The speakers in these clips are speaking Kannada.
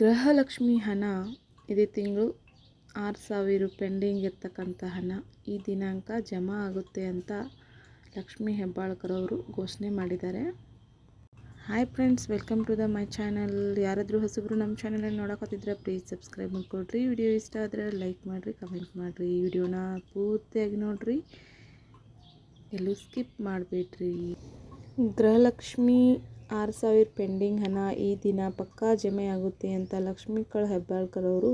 ಗೃಹಲಕ್ಷ್ಮಿ ಹಣ ಇದೇ ತಿಂಗಳು ಆರು ಸಾವಿರ ಪೆಂಡಿಂಗ್ ಇರ್ತಕ್ಕಂಥ ಹಣ. ಈ ದಿನಾಂಕ ಜಮಾ ಆಗುತ್ತೆ ಅಂತ ಲಕ್ಷ್ಮಿ ಹೆಬ್ಬಾಳ್ಕರ್ ಅವರು ಘೋಷಣೆ ಮಾಡಿದ್ದಾರೆ. Hi friends, welcome to the my channel. ಯಾರಾದರೂ ಹೊಸಬ್ರು ನಮ್ಮ ಚಾನಲಲ್ಲಿ ನೋಡೋಕತ್ತಿದ್ರೆ ಪ್ಲೀಸ್ ಸಬ್ಸ್ಕ್ರೈಬ್ ಮಾಡಿಕೊಡ್ರಿ. ವಿಡಿಯೋ ಇಷ್ಟ ಆದರೆ ಲೈಕ್ ಮಾಡಿರಿ, ಕಮೆಂಟ್ ಮಾಡಿರಿ. ಈ ವಿಡಿಯೋನ ಪೂರ್ತಿಯಾಗಿ ನೋಡಿರಿ. ಎಲ್ಲೂ ಸ್ಕಿಪ್ ಮಾಡಬೇಡ್ರಿ. ಗೃಹಲಕ್ಷ್ಮಿ ಆರು ಸಾವಿರ ಪೆಂಡಿಂಗ್ ಹಣ ಈ ದಿನ ಪಕ್ಕಾ ಜಮೆ ಆಗುತ್ತೆ ಅಂತ ಲಕ್ಷ್ಮೀಕಳ ಹೆಬ್ಬಾಳ್ಕರ್ ಅವರು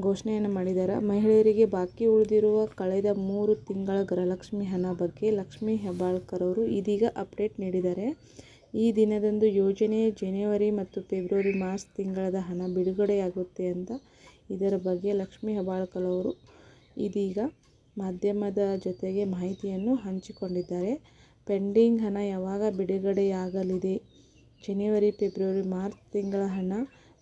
ಘೋಷಣೆಯನ್ನು ಮಾಡಿದ್ದಾರೆ ಮಹಿಳೆಯರಿಗೆ ಬಾಕಿ ಉಳಿದಿರುವ ಕಳೆದ ಮೂರು ತಿಂಗಳ ಗೃಹಲಕ್ಷ್ಮಿ ಹಣ ಬಗ್ಗೆ ಲಕ್ಷ್ಮೀ ಹೆಬ್ಬಾಳ್ಕರ್ ಅವರು ಇದೀಗ ಅಪ್ಡೇಟ್ ನೀಡಿದ್ದಾರೆ. ಈ ದಿನದಂದು ಯೋಜನೆ ಜನವರಿ ಮತ್ತು ಫೆಬ್ರವರಿ ಮಾರ್ಚ್ ತಿಂಗಳದ ಹಣ ಬಿಡುಗಡೆಯಾಗುತ್ತೆ ಅಂತ ಇದರ ಬಗ್ಗೆ ಲಕ್ಷ್ಮೀ ಹೆಬ್ಬಾಳ್ಕರ್ ಅವರು ಇದೀಗ ಮಾಧ್ಯಮದ ಜೊತೆಗೆ ಮಾಹಿತಿಯನ್ನು ಹಂಚಿಕೊಂಡಿದ್ದಾರೆ. ಪೆಂಡಿಂಗ್ ಹಣ ಯಾವಾಗ ಬಿಡುಗಡೆಯಾಗಲಿದೆ? ಜನವರಿ, ಫೆಬ್ರವರಿ, ಮಾರ್ಚ್ ತಿಂಗಳ ಹಣ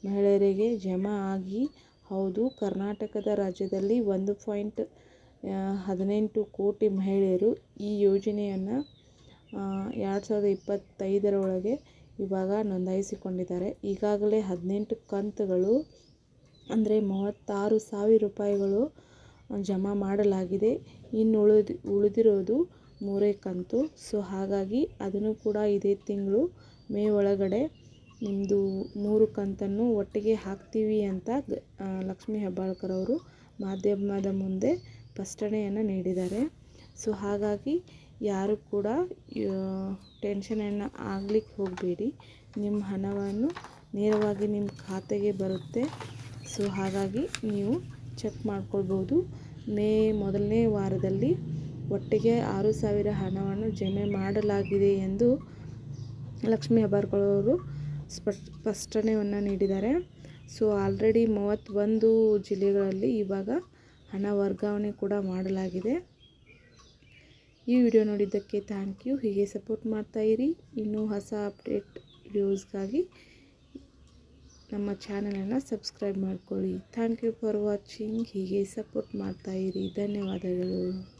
ಮಹಿಳೆಯರಿಗೆ ಜಮಾ ಆಗಿ ಹೌದು. ಕರ್ನಾಟಕದ ರಾಜ್ಯದಲ್ಲಿ ಒಂದು ಪಾಯಿಂಟ್ ಹದಿನೆಂಟು ಕೋಟಿ ಮಹಿಳೆಯರು ಈ ಯೋಜನೆಯನ್ನು ಎರಡು ಸಾವಿರದ ಇಪ್ಪತ್ತೈದರ ಒಳಗೆ ಇವಾಗ ನೋಂದಾಯಿಸಿಕೊಂಡಿದ್ದಾರೆ. ಈಗಾಗಲೇ ಹದಿನೆಂಟು ಕಂತುಗಳು, ಅಂದರೆ ಮೂವತ್ತಾರು ಸಾವಿರ ರೂಪಾಯಿಗಳು ಜಮಾ ಮಾಡಲಾಗಿದೆ. ಇನ್ನು ಉಳಿದು, ಉಳಿದಿರೋದು ಮೂರೇ ಕಂತು. ಸೊ ಹಾಗಾಗಿ ಅದನ್ನು ಕೂಡ ಇದೇ ತಿಂಗಳು ಮೇ ಒಳಗಡೆ ನಿಮ್ಮದು ಮೂರು ಕಂತನ್ನು ಒಟ್ಟಿಗೆ ಹಾಕ್ತೀವಿ ಅಂತ ಲಕ್ಷ್ಮೀ ಹೆಬ್ಬಾಳ್ಕರ್ ಅವರು ಮಾಧ್ಯಮದ ಮುಂದೆ ಸ್ಪಷ್ಟಣೆಯನ್ನು ನೀಡಿದ್ದಾರೆ. ಸೊ ಹಾಗಾಗಿ ಯಾರು ಕೂಡ ಟೆನ್ಷನನ್ನು ಆಗ್ಲಿಕ್ಕೆ ಹೋಗಬೇಡಿ. ನಿಮ್ಮ ಹಣವನ್ನು ನೇರವಾಗಿ ನಿಮ್ಮ ಖಾತೆಗೆ ಬರುತ್ತೆ. ಸೊ ಹಾಗಾಗಿ ನೀವು ಚೆಕ್ ಮಾಡ್ಕೊಳ್ಬೋದು. ಮೇ ಮೊದಲನೇ ವಾರದಲ್ಲಿ ಒಟ್ಟಿಗೆ ಆರು ಸಾವಿರ ಹಣವನ್ನು ಜಮೆ ಮಾಡಲಾಗಿದೆ ಎಂದು ಲಕ್ಷ್ಮೀ ಸ್ಪಷ್ಟ, ಸ್ಪಷ್ಟನೆಯನ್ನು ನೀಡಿದ್ದಾರೆ. ಸೊ, ಆಲ್ರೆಡಿ ಮೂವತ್ತೊಂದು ಜಿಲ್ಲೆಗಳಲ್ಲಿ ಇವಾಗ ಹಣ ವರ್ಗಾವಣೆ ಕೂಡ ಮಾಡಲಾಗಿದೆ. ಈ ವಿಡಿಯೋ ನೋಡಿದ್ದಕ್ಕೆ ಥ್ಯಾಂಕ್ ಯು. ಹೀಗೆ ಸಪೋರ್ಟ್ ಮಾಡ್ತಾಯಿರಿ ಇನ್ನೂ ಹೊಸ ಅಪ್ಡೇಟ್ ವಿಡಿಯೋಸ್ಗಾಗಿ ನಮ್ಮ ಚಾನಲನ್ನು ಸಬ್ಸ್ಕ್ರೈಬ್ ಮಾಡ್ಕೊಳ್ಳಿ. Thank you for watching. ಹೀಗೆ ಸಪೋರ್ಟ್ ಮಾಡ್ತಾಯಿರಿ ಧನ್ಯವಾದಗಳು.